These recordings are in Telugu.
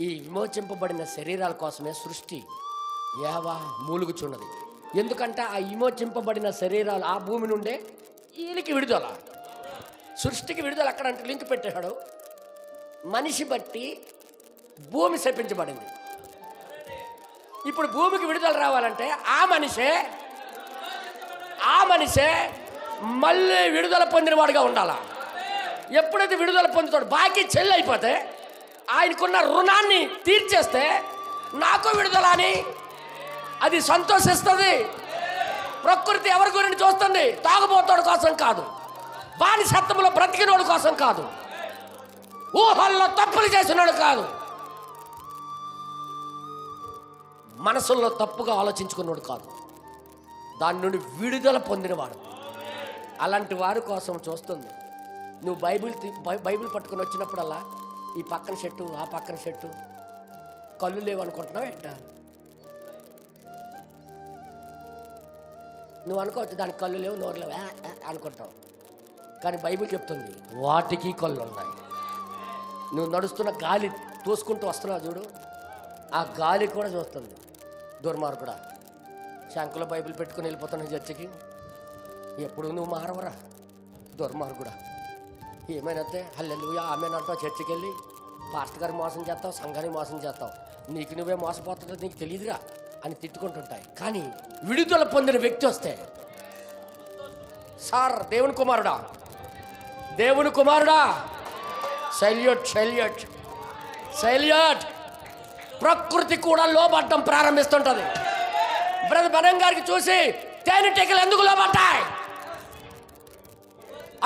ఈ విమోచింపబడిన శరీరాల కోసమే సృష్టి. ఏవా? మూలుగుచున్నది. ఎందుకంటే ఆ విమోచింపబడిన శరీరాలు ఆ భూమి నుండే ఈయనకి విడుదల. సృష్టికి విడుదల అక్కడ అంటే లింక్ పెట్టాడు. మనిషి బట్టి భూమి శపించబడింది ఇప్పుడు భూమికి విడుదల రావాలంటే ఆ మనిషే ఆ మనిషే మళ్ళీ విడుదల పొందినవాడుగా ఉండాలా? ఎప్పుడైతే విడుదల పొందుతాడు బాకీ చెల్లి అయిపోతే ఆయనకున్న రుణాన్ని తీర్చేస్తే నాకు విడుదల అని అది సంతోషిస్తుంది. ప్రకృతి ఎవరి గురించి చూస్తుంది? తాగుబోతాడు కోసం కాదు. బానిసత్వంలో బ్రతికినోడు కోసం కాదు. ఊహల్లో తప్పులు చేసినోడు కాదు. మనసుల్లో తప్పుగా ఆలోచించుకున్నాడు కాదు. దాని నుండి విడుదల పొందినవాడు. అలాంటి వారి కోసం చూస్తుంది. నువ్వు బైబిల్ తీ- బైబిల్ పట్టుకొని వచ్చినప్పుడల్లా ఈ పక్కన చెట్టు ఆ పక్కన చెట్టు. కళ్ళు లేవు అనుకుంటున్నావు ఏంట నువ్వు అనుకోవచ్చు దానికి కళ్ళు లేవు నోరు లేవు అనుకుంటావు. కానీ బైబిల్ చెప్తుంది వాటికి కళ్ళు ఉన్నాయి. నువ్వు నడుస్తున్న గాలి తోసుకుంటూ వస్తున్నావు చూడు. ఆ గాలి కూడా చూస్తుంది దుర్మార్గుడా. శంకులో బైబిల్ పెట్టుకుని వెళ్ళిపోతున్నావు చర్చికి. ఎప్పుడు నువ్వు మారవరా దుర్మార్గుడా. ఏమైనా హల్లెలుయా ఆమెనంటావు చర్చికి వెళ్ళి పాస్టర్ గారు మోసం చేస్తావు సంఘాన్ని మోసం చేస్తావు. నీకు నువ్వే మోసపోతుందో నీకు తెలియదురా అని తిట్టుకుంటుంటాయి. కానీ విడుదల పొందిన వ్యక్తి వస్తే సార్ దేవుని కుమారుడా. దేవుని కుమారుడా. Salute salute. సెల్యూట్. ప్రకృతి కూడా లోబడ్డం ప్రారంభిస్తుంటది. బ్రదర్ బనం గారికి చూసి తేనెటీగలు ఎందుకు లోబడ్డాయి?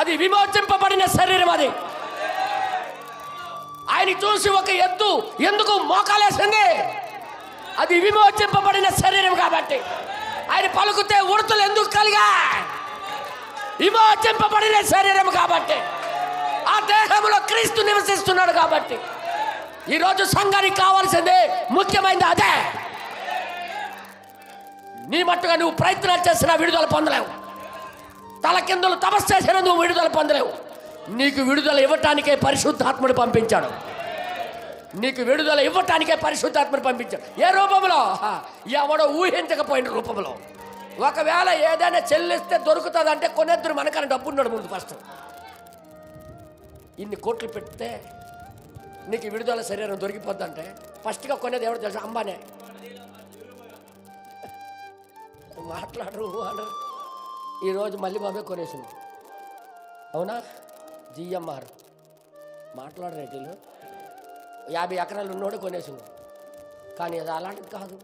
అది విమోచింపబడిన శరీరం అది. ఆయన చూసి ఒక ఎద్దు ఎందుకు మోకాలేసింది? అది విమోచింపబడిన శరీరం కాబట్టి. ఆయన పలుకుతే ఉడతలు ఎందుకు కలిగా? విమోచింపబడిన శరీరం కాబట్టి. ఆ దేహంలో క్రీస్తు నివసిస్తున్నాడు కాబట్టి. ఈరోజు సంఘానికి కావాల్సింది ముఖ్యమైనది అదే. నీ మట్టుగా నువ్వు ప్రయత్నాలు చేసినా విడుదల పొందలేవు. తల కిందలు తపస్సు చేసినా నువ్వు విడుదల పొందలేవు. నీకు విడుదల ఇవ్వటానికే పరిశుద్ధాత్ముడు పంపించాడు. నీకు విడుదల ఇవ్వటానికే పరిశుద్ధాత్ముడు పంపించాడు. ఏ రూపంలో? హా, ఎవడో ఊహించకపోయిన రూపంలో. ఒకవేళ ఏదైనా చెల్లిస్తే దొరుకుతుంది అంటే కొనేద్దరు మనకన్నా డబ్బు ఉన్నాడు ముందు ఫస్ట్. ఇన్ని కోట్లు పెడితే నీకు విడుదల శరీరం దొరికిపోద్దంటే ఫస్ట్గా కొనేది ఎవరు తెలుసు? అంబానే. మాట్లాడరు అనరు ఈరోజు మళ్ళీ బాబే కొనేసింది. అవునా? జిఎంఆర్. మాట్లాడరేటీలు యాభై ఎకరాలు ఉన్నోడు కొనేసింది కానీ అది అలాంటిది కాదు.